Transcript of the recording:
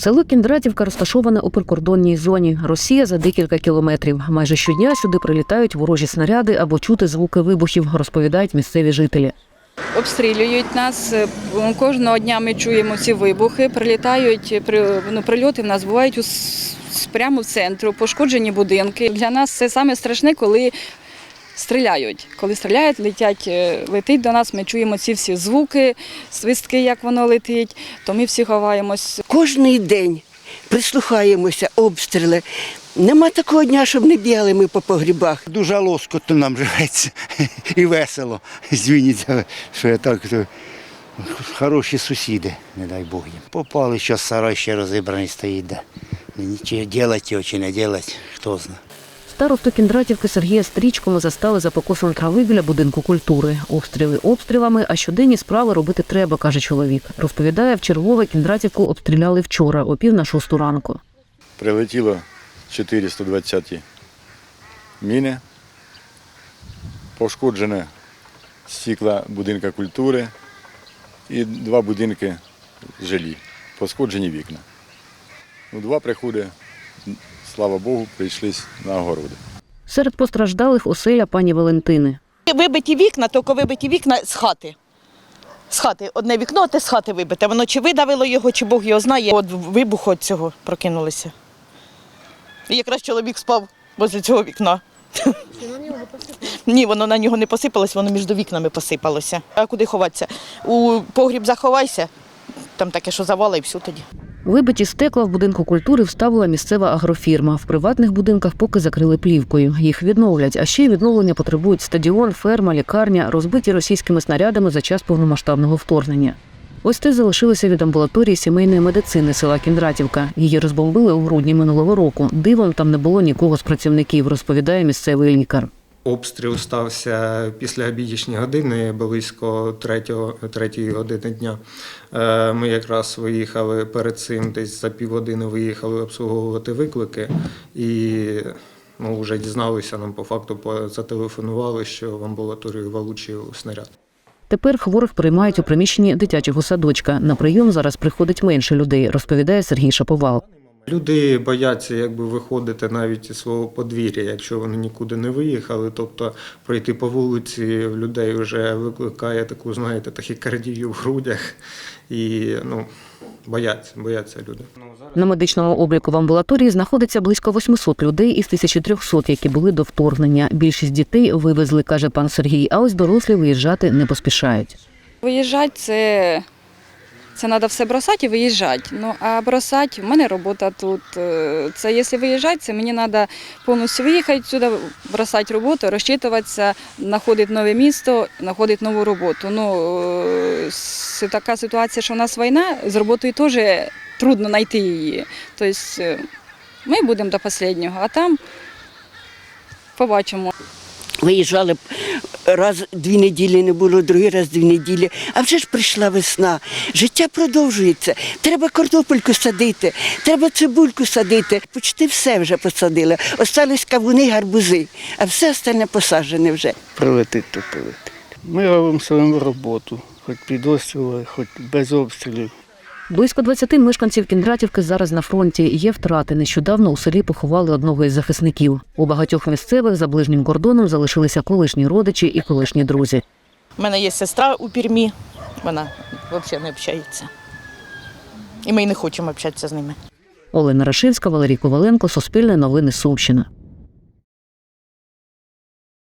Село Кіндратівка розташоване у прикордонній зоні. Росія за декілька кілометрів. Майже щодня сюди прилітають ворожі снаряди або чути звуки вибухів, розповідають місцеві жителі. Обстрілюють нас. Кожного дня ми чуємо ці вибухи. Прилітають при- ну, прильоти в нас бувають у прямо в центру, пошкоджені будинки. Для нас це саме страшне, коли стріляють. Коли стріляють, летять, е, летить до нас. Ми чуємо ці всі звуки, свистки, як воно летить. То ми всі ховаємось. Кожний день прислухаємося, обстріли. Нема такого дня, щоб не бігали ми по погрібах. Дуже лоскотно нам живеться і весело. Звініться, що я так. Хороші сусіди, не дай Бог їм. Попали, що сарай ще розібраний стоїть. Да. Нічого ділать його чи не ділать, хто знає. Старосту Кіндратівки Сергія Стрічко ми застали за покосом трави біля будинку культури. Обстріли обстрілами, а щоденні справи робити треба, каже чоловік. Розповідає, в чергове Кіндратівку обстріляли вчора, о пів на шосту ранку. Прилетіло 420 міни, пошкоджене стекла будинка культури і два будинки жилі, пошкоджені вікна. Ну, два приходи, слава Богу, прийшлись на огороди. Серед постраждалих оселя пані Валентини. Вибиті вікна, тільки вибиті вікна з хати. З хати. Одне вікно, а те з хати вибите. Воно чи видавило його, чи Бог його знає. От вибуху від цього прокинулися. І якраз чоловік спав возле цього вікна. Ні, воно на нього не посипалось, воно між вікнами посипалося. А куди ховатися? У погріб заховайся, там таке, що завали, і все тоді. Вибиті стекла в будинку культури вставила місцева агрофірма. В приватних будинках поки закрили плівкою. Їх відновлять. А ще й відновлення потребують стадіон, ферма, лікарня, розбиті російськими снарядами за час повномасштабного вторгнення. Ось те залишилося від амбулаторії сімейної медицини села Кіндратівка. Її розбомбили у грудні минулого року. Дивом там не було нікого з працівників, розповідає місцевий лікар. Обстріл стався після обідішні години, близько 3, 3 години дня. Е, Ми якраз виїхали перед цим, десь за півгодини виїхали обслуговувати виклики і ну, вже дізналися нам по факту, зателефонували, що в амбулаторію влучив снаряд. Тепер хворих приймають у приміщенні дитячого садочка. На прийом зараз приходить менше людей, розповідає Сергій Шаповал. Люди бояться якби виходити навіть із свого подвір'я, якщо вони нікуди не виїхали. Тобто пройти по вулиці в людей вже викликає таку, знаєте, тахікардію в грудях і ну, бояться, бояться люди. На медичному обліку в амбулаторії знаходиться близько 800 людей із 1300, які були до вторгнення. Більшість дітей вивезли, каже пан Сергій. А ось дорослі виїжджати не поспішають. Виїжджати це. Це треба все бросати і виїжджати. Ну а бросати, в мене робота тут. Е, Це якщо виїжджати, це мені треба повністю виїхати сюди, бросати роботу, розчитуватися, знаходити нове місто, знаходити нову роботу. Ну е, така ситуація, що в нас війна, з роботою теж трудно знайти її. Тобто ми будемо до останнього, а там побачимо. Виїжджали раз дві неділі не було, другий раз дві неділі. А вже ж прийшла весна. Життя продовжується. Треба картопельку садити, треба цибульку садити. Почти все вже посадили. Остались кавуни, гарбузи, а все остальне посаджене вже. Прилетить, то прилетить. Ми робимо свою роботу, хоч під обстріли, хоч без обстрілів. Близько 20 мешканців Кіндратівки зараз на фронті. Є втрати. Нещодавно у селі поховали одного із захисників. У багатьох місцевих за ближнім кордоном залишилися колишні родичі і колишні друзі. У мене є сестра у пірмі, вона взагалі не общається. І ми й не хочемо общатися з ними. Олена Рашивська, Валерій Коваленко, Суспільне новини Сумщина.